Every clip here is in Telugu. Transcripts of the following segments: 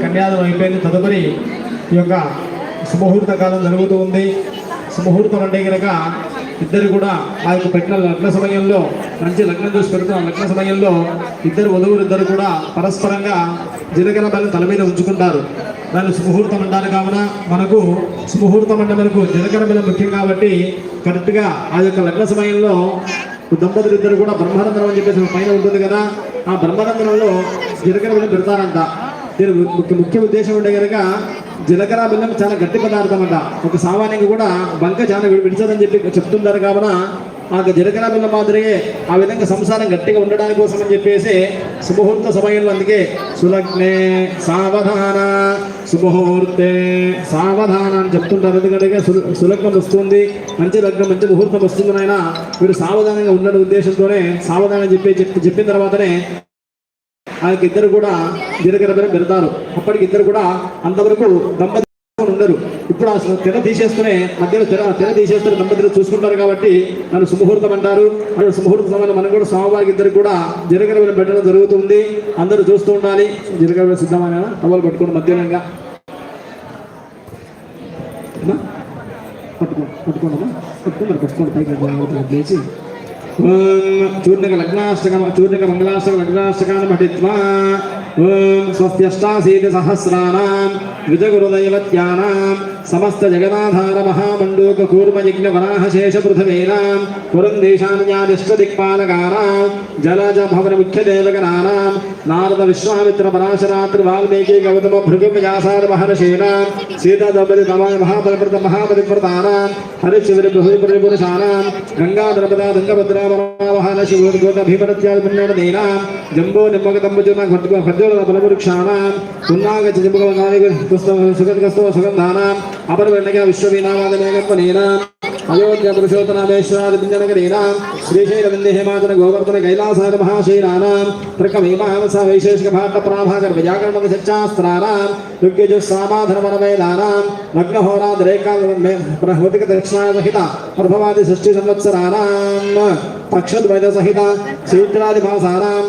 స్వామివారి కన్యాదం అయిపోయింది. తదుపరి ఈ యొక్క సుముహూర్త కాలం జరుగుతూ ఉంది. సుముహూర్తం అంటే కనుక ఇద్దరు కూడా ఆ యొక్క పెట్టిన లగ్న సమయంలో మంచి లగ్నం చూసి పెడుతున్న లగ్న సమయంలో ఇద్దరు వధువులు ఇద్దరు కూడా పరస్పరంగా జీలకర్ర బెల్లం తల మీద ఉంచుకుంటారు. దాన్ని సుముహూర్తం అంటారు. కావున మనకు సుముహూర్తం అంటే మనకు జీలకర్ర బెల్లం ముఖ్యం కాబట్టి కరెక్ట్గా ఆ యొక్క లగ్న సమయంలో దంపతులు ఇద్దరు కూడా బ్రహ్మానందనం అని చెప్పేసి పైన ఉంటుంది కదా. ఆ బ్రహ్మానందనంలో జీలకర్ర బెల్లం పెడతారంట. దీని ముఖ్య ముఖ్య ఉద్దేశం ఉంటే కనుక జీలకర్ర బెల్లం చాలా గట్టి పదార్థం అంట ఒక సామాన్యంగా కూడా బంక చాలా విడిచదని చెప్పి చెప్తుంటారు కావున ఆ జీలకర్ర బెల్లం మాదిరిగే ఆ విధంగా సంసారం గట్టిగా ఉండడానికి కోసం అని చెప్పేసి శుభముహూర్త సమయంలో అందుకే సులగ్నే సావధాన శుభహూర్తే సావధాన అని చెప్తుంటారు. ఎందుకంటే సులగ్నం వస్తుంది మంచి లగ్నం మంచి ముహూర్తం వస్తుంది నాయన. మీరు సావధానంగా ఉండడం ఉద్దేశంతోనే సావధానం చెప్పి చెప్పి చెప్పిన తర్వాతనే ఆయనకి ఇద్దరు కూడా దీర్ఘరమైన పెడతారు. అప్పటికి ఇద్దరు కూడా అంతవరకు దంపతులు ఉండరు. ఇప్పుడు ఆ తెర తీసేస్తూనే మధ్యలో తెర తెర తీసేస్తూనే దంపతులు చూసుకుంటారు కాబట్టి నన్ను సుముహూర్తం అంటారు. అక్కడ సుముహూర్తం సమయంలో మనం కూడా స్వామివారికి ఇద్దరు కూడా దీర్ఘరమైన పెట్టడం జరుగుతుంది. అందరూ చూస్తూ ఉండాలి. జీలకర్ర సిద్ధమైన టవల్ పట్టుకోండి మధ్యాహ్నంగా. అమ్మా? పట్టుకో పట్టుకోండి మరి పట్టుకోండి. పైకి లేచి. ఓం చూర్ణక లగ్నాష్టక చూర్ణక మంగళాష్టక లగ్నాష్టకాన్ని పఠిత్వా. ఓం స్వస్త్యష్టాశీతి సహస్రాణం విజగురుదైవత్యానాం సమస్త జగనాధార మహామండూక కూర్మయజ్ఞ వరాహశేష వరాహ శేష పృథివీనాం పురందేశాన్యాదిష్ట దిక్పాలకానాం జలజ భవన ముఖ్య దేవగణానాం నారద విశ్వామిత్ర పరాశరాత్రి వాల్మీకి గౌతమ భృగు వ్యాసార మహర్షీణాం సీతా దంపతి తమాయ మహాబలప్రద మహాబలిప్రదానాం హరిశివరి బృహరి పురుషానాం గంగా ద్రపద దంగభద్ర మహావహన శివోద్గోత గోత భీమరత్యాది పుణ్యనదీనాం జంబో నిమ్మక దంబుజున ఖడ్గ ఖడ్గోళ బలవృక్షాణాం పున్నాగ జింబక సుగంధ సుగంధానాం అపరవర్ణక విశ్వవీనావాదనేగత్వనీనాం అయోధ్య పురుషోత్తరామేశ్వరాది పింజనగరీనాం శ్రీశైల వింధ్య హిమాచల గోవర్ధన కైలాసాద మహాశైలానాం త్రికమీమాంస వైశేషిక భాట ప్రాభాకర వ్యాకరణ సత్యాస్త్రానాం యుగ్యజు సామాధన వనవేదానాం లగ్నహోరాద్రేకా ప్రహృతిక దక్షిణాయ సహిత ప్రభవాది షష్ఠి సంవత్సరానాం పక్షద్వైత సహిత శీత్రాది భాసానాం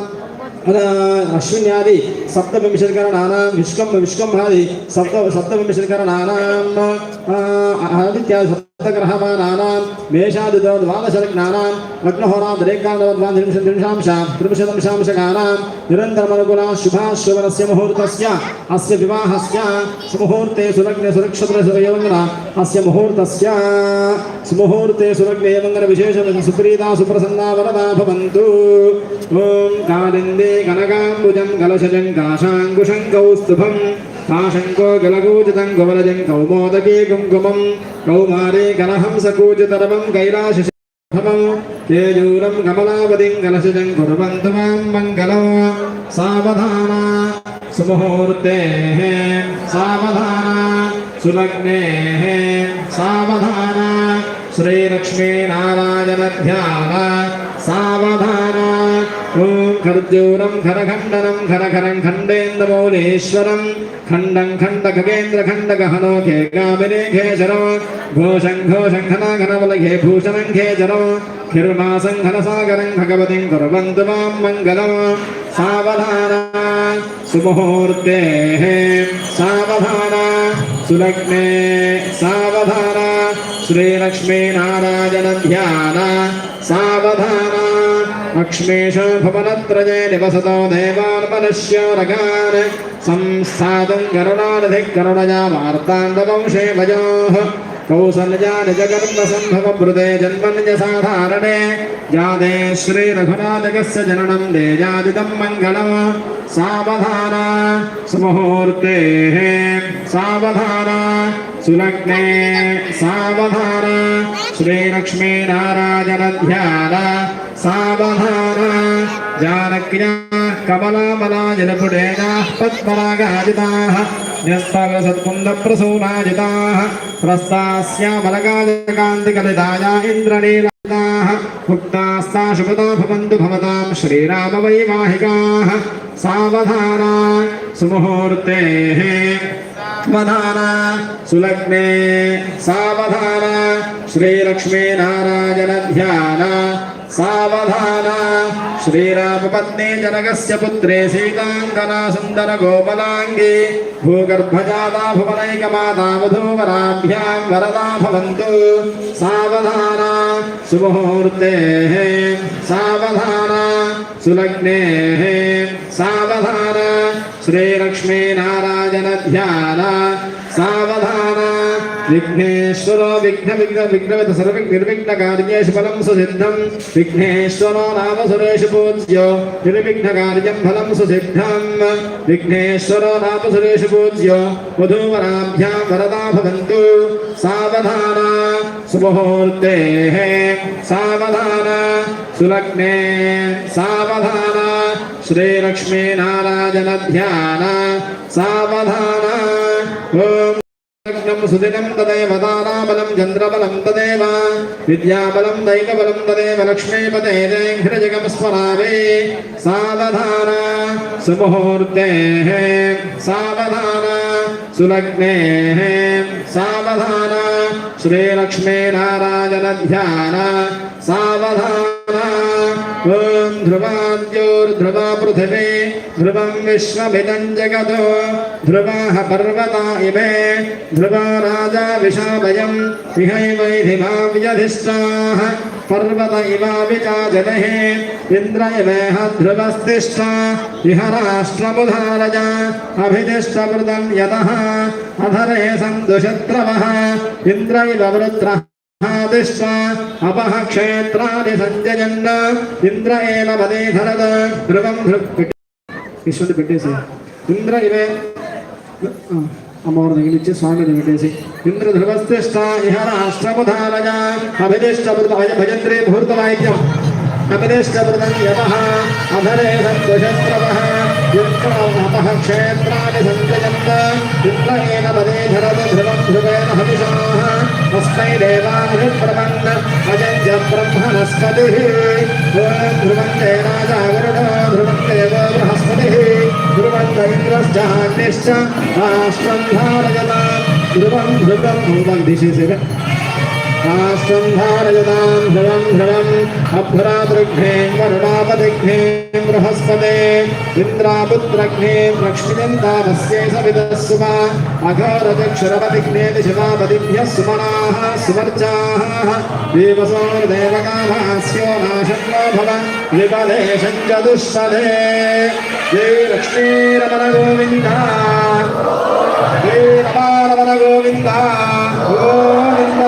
అశ్విన్యాది సప్తవింశతికరణానాం విష్కం విష్కంహాది సప్త సప్తవింశతికరణానాం ఆదిత్యాది సప్తగ్రహమానానాం మేషాది ద్వాదశలగ్నానాం లగ్నహోరాద్రేకాంశ త్రింశదంశాంశకానాం నిరంతరమనుగుణా శుభాశుభనస్య ముహూర్తస్య అస్య వివాహస్య సుముహూర్తే సులగ్న సురక్షిత సుయోగన అస్య ముహూర్తస్య సుముహూర్తే సులగ్న ఏమంగన విశేష సుప్రీతా సుప్రసన్నా వరదా భవంతు. ఓం కాలిందే కనకాంబుజం కలశజం కాశాంకుశం కౌస్తుభం. కాశంకో గలగూజితం గౌరజం కౌమోదకే కుంకుమం కౌమారే కలహంసకూజితరవం కైలాశ తేజూరం కమలావతిం కలశజం కుర్వంతు మాం మంగళం సావధాన సుముహూర్తే సావధాన సులగ్నే సావధాన శ్రీలక్ష్మీనారాయణ ధ్యాన సావధానా ఓం ఖర్జూరం ఖరఖండనం ఖరఖరం ఖండేంద్రమౌళీశ్వరం ఖండం ఖండ ఖగేంద్ర ఖండ గహనో ఖే గామినే ఖేచరం ఘోషం ఘోషం ఘన ఘనబల ఖే భూషణం ఖేచరం ఖిర్మాసం ఘనసాగరం భగవతిం కుర్వంతు మాం మంగళం సావధాన సుముహూర్తే సావధాన సులగ్నే సావధాన శ్రీలక్ష్మీనారాయణ ధ్యాన సావధాన లక్ష్మీష భవనత్రజే నివసతో దేవాన్ మనుష్యోరగాన్ సంస్థాతం కరుణానిధి కరుణయా వార్తాండవంశే వయోః కౌసల్యా నిజగర్భ సంభవ మృదే జన్మనిజ సాధారణే జాదే శ్రీ రఘునాథకస్య జననం దేజాదిదం మంగళం సావధాన సుముహూర్తే సావధాన सावधाना जानक्रियाः कमलामलाजलपुडेनाः पद्मरागाजिताः न्यस्तावसत्कुन्दप्रसूनाजिताः प्रस्तास्यामलकाजकान्तिकलिताया इन्द्रनीलाः मुक्तास्ता शुभता भवन्तु भवतां सावधाना सुमुहूर्तेः सावधाना सुलग्ने सावधाना श्रीराम पत्नी जनक पुत्रे श्रीकाङ्कना सुन्दर गोपलाङ्गे भूगर्भजाता भुवनैकमाता मधूवराभ्यां वरदा भवन्तु सावधान। सुमुहूर्तेः। सवधान। सुलग्नेः। सावधान। श्रीलक्ष्मीनारायणध्यान। सावधान। विघ्नेश्वरो विघ्न विघ्न विघ्नविद सर्वं निर्विघ्नकार्येषु फलं सुसिद्धं। विघ्नेश्वरो नाम फलं सुसिद्धं विघ्नेश्वरो नाम वरदा भवन्तु। सावधाना सावधाना सुलग्ने। सावधाना श्रीलक्ष्मीनारायणध्याना। सावधाना। సావధాన శ్రీలక్ష్మీనారాయణ సుదినం తదేవ దానాబలం చంద్రబలం తదేవ. విద్యాబలం దైవబలం తదేవ లక్ష్మీపదే హృజగం స్మరావే. సావధాన సుముహూర్తే సావధాన సులగ్నే సావధాన శ్రీలక్ష్మీనారాయణ ధ్యాన సావధాన ॐ ध्रुवाद्योर्ध्रुवा पृथिवी, ध्रुवं विश्वमिदं जगत् ध्रुवाः पर्वता इमे, ध्रुवा राजा विशाभयम् इहैवैधिभाव्यधिष्ठाः पर्वत इवाविचा जनः, इन्द्र इमेह ध्रुवस्तिष्ठा इह राष्ट्रमुधारज अभिदिष्टमृतं यतः, अधरे सन्दुषत्रवः इन्द्र इव वृत्रः। వృత్రः ఆదిష్ట అపహ క్షేత్రాది సంజయన్ ఇంద్ర ఏన పదే ధరద ధ్రువం ధ్రువ్ పెట్టేసి. ఇంద్ర ఇవే. ఆ, అమ్మవారి దగ్గర ఇచ్చి స్వామి దగ్గర పెట్టేసి. ఇంద్ర ధ్రువస్థిష్ట ఇహ రాష్ట్రముధారయ అభిదిష్ట భజంత్రే ముహూర్త వాయిద్యం అభిదిష్టమృతం యమ అధరే సంతుషత్రవః युद्धमः क्षेत्राणि सञ्जयन्त युद्धेन मदेधरत् ध्रुवं ध्रुवेण हविषाः तस्मै देवामृप्रबन् अजञ्ज ब्रह्मणस्पतिः ध्रुवं ध्रुवं देवाजागरुडो ध्रुवं देवो बृहस्पतिः ध्रुवं दैन्द्रश्च अग्निश्च राष्ट्रं धारयता ध्रुवं ध्रुवं दिशि భూమం దిశి రాష్ట్రం ధారయతాం ధ్రువం ధ్రువం అభ్రాతృఘ్నే వరుణాపదిఘ్నే బృహస్పతే ఇంద్రాపుత్రఘ్నే లక్ష్మీనందామస్యే సవిదస్సుమ అఘోరచక్షురపదిఘ్నే దిశమాపదిభ్యः సుమనాः సుమర్చాः దేవసోర్దేవకామాస్యో నాశక్లో భవ విపదేశం చ దుష్పదే జై లక్ష్మీరమణ గోవింద జై రమారమణ గోవింద గోవింద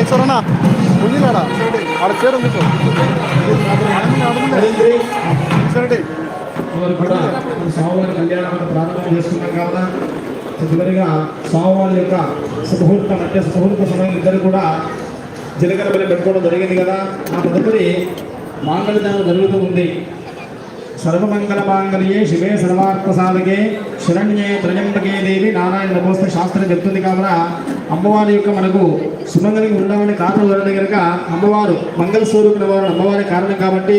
ఈశ్వరన్న ఉందిలాడా ఆడ చేరు ఉంది సరే కూడా స్వామివారి కళ్యాణం ప్రారంభం చేసుకున్నాం కావున చివరిగా స్వామివారి యొక్క సుముహూర్తం అంటే సుముహూర్త సమయం ఇద్దరు కూడా జీలకర్ర బలి పెట్టుకోవడం జరిగింది కదా. ఆ తదుపరి మాంగళ్యం జరుగుతూ ఉంది. సర్వమంగళ మాంగళ్యే శివే సర్వార్థ సాధకే. శరణ్యే త్రయంబకే దేవి నారాయణ నమోస్తే శాస్త్రం చెప్తుంది కావున అమ్మవారి యొక్క మనకు సుమంగళికి ఉండమని కారణం వలన కనుక అమ్మవారు మంగళ స్వరూపుల వారు అమ్మవారి కారణం కాబట్టి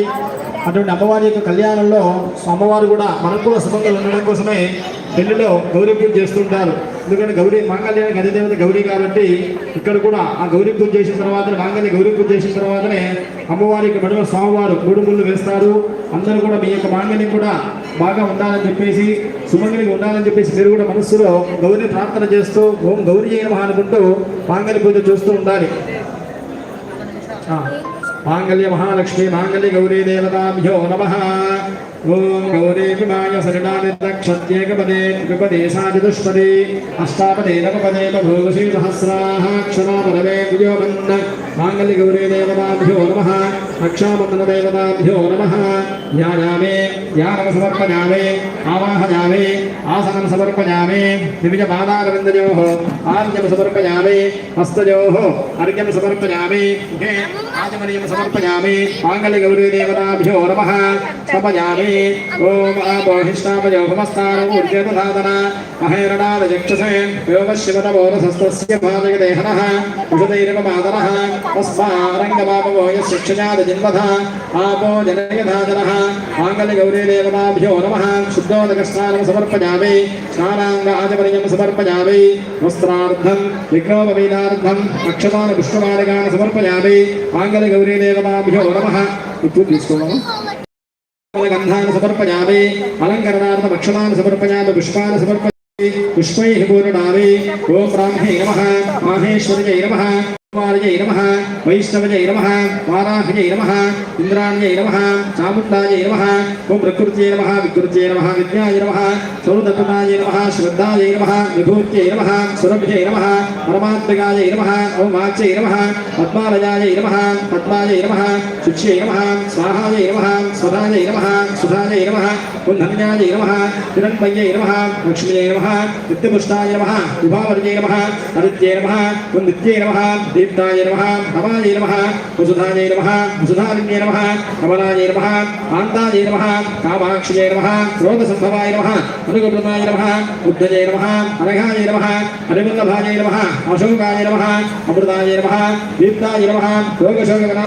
అటువంటి అమ్మవారి యొక్క కళ్యాణంలో అమ్మవారు కూడా మనకు కూడా సుమంగళి ఉండడం కోసమే పెళ్ళిలో గౌరీ పూజ చేస్తుంటారు. ఎందుకంటే గౌరీ మాంగళ్యానికి అధిదేవత గౌరీ కాబట్టి ఇక్కడ కూడా ఆ గౌరీ పూజ చేసిన తర్వాత మాంగళ్య గౌరీ పూజ చేసిన తర్వాతనే అమ్మవారికి మెడలో స్వామివారు కూడుముళ్ళు వేస్తారు. అందరూ కూడా మీ యొక్క మాంగళ్యం కూడా బాగా ఉండాలని చెప్పేసి సుమంగళికి ఉండాలని చెప్పేసి మీరు కూడా మనస్సులో గౌరీ ప్రార్థన చేస్తూ ఓం గౌరీ నమః అనుకుంటూ మాంగళ్య పూజ చూస్తూ ఉండాలి. మాంగళ్య మహాలక్ష్మి మాంగళ్య గౌరీ దేవతాభ్యో నమ. ఓం గౌరీ విమాయ సరిణానిక్షత్యేకపదే విపదే అష్టాపదే నవపదే భూషీ సహస్రాక్షరా పరమే విజోగన్న మాంగళ్య గౌరీ దేవతాభ్యో నమ రక్షాబంధన దేవతాభ్యో నమ ధ్యాయామే ధ్యానం సమర్పయామే ఆవాహయామే ఆసనం సమర్పయామే దివిజ పాదారవిందయో ఆర్యం సమర్పయామే హస్తయో అర్ఘ్యం సమర్పయామే ముఖే ఆచమనీయం సమర్పయామి మాంగళ్య గౌరీ దేవతాభ్యో నమ సమయామే ఓం ఆపోహిష్టాపయో భమస్థానం ఊర్జేతధాదన మహేరణాద చక్షసే యోగ శివతమోరసస్తస్య భాజగదేహనః ఉషదైరవ మాదరః తస్మారంగమాపవో యశిక్షజాద జన్మధ ఆపో జనయధాజనః మాంగళ్య నమః దేవతాభ్యో నమ శుద్ధోదకస్నానం సమర్పయామి స్నానాంగ ఆదిపర్యం సమర్పయామి వస్త్రార్థం విఘ్నోపవీనార్థం అక్షమాన పుష్పమాలగాన సమర్పయామి మాంగళ్య నమః ఇప్పుడు తీసుకోవాలి గంధాన్ని సమర్పయామి అలంకరణార్థ భక్షణాన్ని సమర్పయామి పుష్పాన్ని సమర్పయామి పుష్పైః పూర్ణామి ఓం బ్రాహ్మణే నమ మాహేశ్వరజై నమ కుమారజై నమ వైష్ణవజై నమ వారాహజై నమ ఇంద్రాణ్యై నమ చాముండాయ నమ ఓం ప్రకృత్యై నమ వికృత్యై నమ విద్యాయ నమ సౌరదత్తాయ నమ శ్రద్ధాయ నమ విభూత్యై నమ సురభ్యై నమ పరమాత్మకాయ నమ ఓం వాచ్యై నమ పద్మాలయాయ నమ పద్మాయ నమ శుచ్యై నమ స్వాహాయ నమ స్వదాయ నమ సుధాయ నమ ఓం నమ నమః నమ లక్ష్మ్యై నమ నిత్యపుష్టాయ నమ విభావర్యై నమ హరిత్యై నమ ఓం నమ నమః ప్రదీప్తాయ నమ భవాయ నమ వసుధాయ నమ వసుధారిణ్యే నమ కమలాయ నమ కాంతాయ నమ కామాక్షియే నమ క్రోధసంభవాయ నమ అనుగృతాయ నమ బుద్ధయే నమ అనఘాయ నమ అనుగుణభాయ నమ అశోకాయ నమ అమృతాయ నమ దీప్తాయ నమ యోగశోకగణ